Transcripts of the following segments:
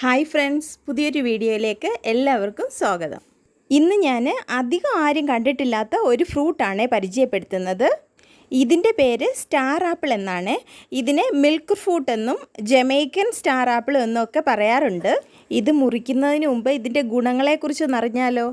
Hi friends പുതിയൊരു വീഡിയോയിലേക്ക് എല്ലാവർക്കും സ്വാഗതം. ഇന്ന് ഞാൻ അധികം ആരും കണ്ടിട്ടില്ലാത്ത ഒരു ഫ്രൂട്ടാണ് പരിചയപ്പെടുത്തുന്നത്. ഇതിന്റെ പേര് സ്റ്റാർ ആപ്പിൾ എന്നാണ്. ഇതിനെ മിൽക്ക് ഫ്രൂട്ട് എന്നും ജമൈക്കൻ സ്റ്റാർ ആപ്പിൾ എന്നൊക്കെ പറയാറുണ്ട്. ഇത് മുറിക്കുന്നതിന് മുമ്പ് ഇതിന്റെ ഗുണങ്ങളെക്കുറിച്ചൊന്ന് അറിഞ്ഞാലോ?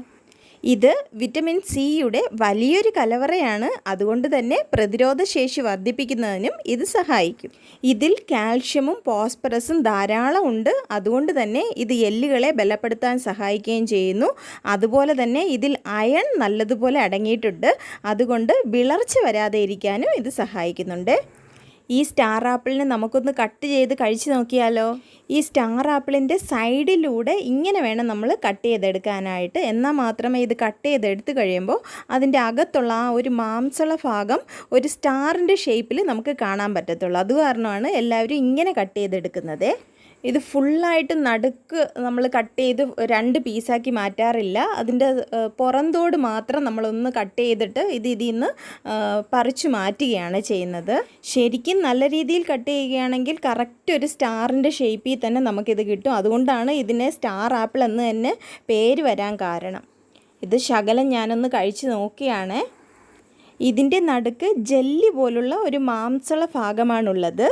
ഇത് വിറ്റമിൻ സിയുടെ വലിയൊരു കലവറയാണ്. അതുകൊണ്ട് തന്നെ പ്രതിരോധ ശേഷി വർദ്ധിപ്പിക്കുന്നതിനും ഇത് സഹായിക്കും. ഇതിൽ കാൽഷ്യമും ഫോസ്ഫറസും ധാരാളം ഉണ്ട്. അതുകൊണ്ട് തന്നെ ഇത് എല്ലുകളെ ബലപ്പെടുത്താൻ സഹായിക്കുകയും ചെയ്യുന്നു. അതുപോലെ തന്നെ ഇതിൽ അയൺ നല്ലതുപോലെ അടങ്ങിയിട്ടുണ്ട്. അതുകൊണ്ട് വിളർച്ച വരാതെ ഇരിക്കാനും ഇത് സഹായിക്കുന്നുണ്ട്. ഈ സ്റ്റാർ ആപ്പിളിനെ നമുക്കൊന്ന് കട്ട് ചെയ്ത് കഴിച്ച് നോക്കിയാലോ? ഈ സ്റ്റാർ ആപ്പിളിന്റെ സൈഡിലൂടെ ഇങ്ങനെ വേണം നമ്മൾ കട്ട് ചെയ്തെടുക്കാനായിട്ട്. എന്നാൽ മാത്രമേ ഇത് കട്ട് ചെയ്തെടുത്ത് കഴിയുമ്പോൾ അതിന്റെ അകത്തുള്ള ആ ഒരു മാംസള ഭാഗം ഒരു സ്റ്റാറിന്റെ ഷേപ്പിൽ നമുക്ക് കാണാൻ പറ്റത്തുള്ളൂ. അത് കാരണമാണ് എല്ലാവരും ഇങ്ങനെ കട്ട് ചെയ്തെടുക്കുന്നത്. ഇത് ഫുള്ളായിട്ട് നടുക്ക് നമ്മൾ കട്ട് ചെയ്ത് രണ്ട് പീസാക്കി മാറ്റാറില്ല. അതിന്റെ പുറന്തോട് മാത്രം നമ്മളൊന്ന് കട്ട് ചെയ്തിട്ട് ഇത് ഇതിൽ നിന്ന് പറിച്ചു മാറ്റുകയാണ് ചെയ്യുന്നത്. ശരിക്കും നല്ല രീതിയിൽ കട്ട് ചെയ്യുകയാണെങ്കിൽ കറക്റ്റ് ഒരു സ്റ്റാറിന്റെ ഷേപ്പിൽ തന്നെ നമുക്കിത് കിട്ടും. അതുകൊണ്ടാണ് ഇതിനെ സ്റ്റാർ ആപ്പിൾ എന്ന് തന്നെ പേര് വരാൻ കാരണം. ഇത് ശകലം ഞാനൊന്ന് കഴിച്ച് നോക്കിയാണ്. ഇതിന്റെ നടുക്ക് ജെല്ലി പോലുള്ള ഒരു മാംസള ഭാഗമാണുള്ളത്.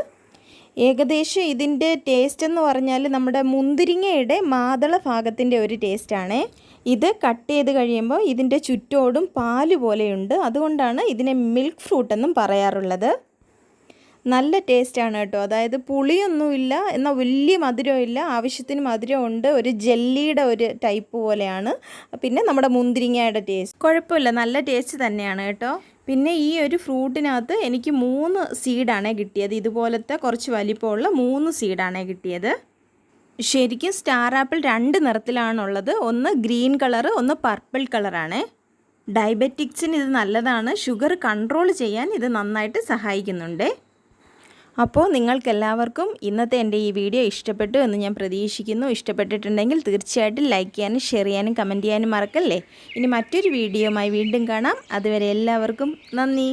ഏകദേശം ഇതിന്റെ ടേസ്റ്റ് എന്ന് പറഞ്ഞാൽ നമ്മുടെ മുന്തിരിങ്ങയുടെ മാതള ഭാഗത്തിന്റെ ഒരു ടേസ്റ്റാണ് ഇത് കട്ട് ചെയ്ത് കഴിയുമ്പോൾ ഇതിന്റെ ചുറ്റോടും പാൽ പോലെയുണ്ട്. അതുകൊണ്ടാണ് ഇതിനെ മിൽക്ക് ഫ്രൂട്ട് എന്നും പറയാറുള്ളത്. നല്ല ടേസ്റ്റാണ് കേട്ടോ. അതായത് പുളിയൊന്നുമില്ല എന്നാൽ വലിയ മധുരമില്ല ആവശ്യത്തിന് മധുരമുണ്ട് ഒരു ജെല്ലിയുടെ ഒരു ടൈപ്പ് പോലെയാണ്. പിന്നെ നമ്മുടെ മുന്തിരിങ്ങയുടെ ടേസ്റ്റ് കുഴപ്പമില്ല. നല്ല ടേസ്റ്റ് തന്നെയാണ് കേട്ടോ. പിന്നെ ഈ ഒരു ഫ്രൂട്ടിനകത്ത് എനിക്ക് മൂന്ന് സീഡാണ് കിട്ടിയത്. ഇതുപോലത്തെ കുറച്ച് വലിപ്പമുള്ള മൂന്ന് സീഡാണ് കിട്ടിയത്. ശരിക്കും സ്റ്റാർ ആപ്പിൾ രണ്ട് നിറത്തിലാണുള്ളത്. ഒന്ന് ഗ്രീൻ കളർ ഒന്ന് പർപ്പിൾ കളറാണ്. ഡയബറ്റിക്സിന് ഇത് നല്ലതാണ്. ഷുഗർ കൺട്രോൾ ചെയ്യാൻ ഇത് നന്നായിട്ട് സഹായിക്കുന്നുണ്ട്. അപ്പോൾ നിങ്ങൾക്കെല്ലാവർക്കും ഇന്നത്തെ എന്റെ ഈ വീഡിയോ ഇഷ്ടപ്പെട്ടു എന്ന് ഞാൻ പ്രതീക്ഷിക്കുന്നു. ഇഷ്ടപ്പെട്ടിട്ടുണ്ടെങ്കിൽ തീർച്ചയായിട്ടും ലൈക്ക് ചെയ്യാനും ഷെയർ ചെയ്യാനും കമന്റ് ചെയ്യാനും മറക്കല്ലേ? ഇനി മറ്റൊരു വീഡിയോയുമായി വീണ്ടും കാണാം. അതുവരെ എല്ലാവർക്കും നന്ദി.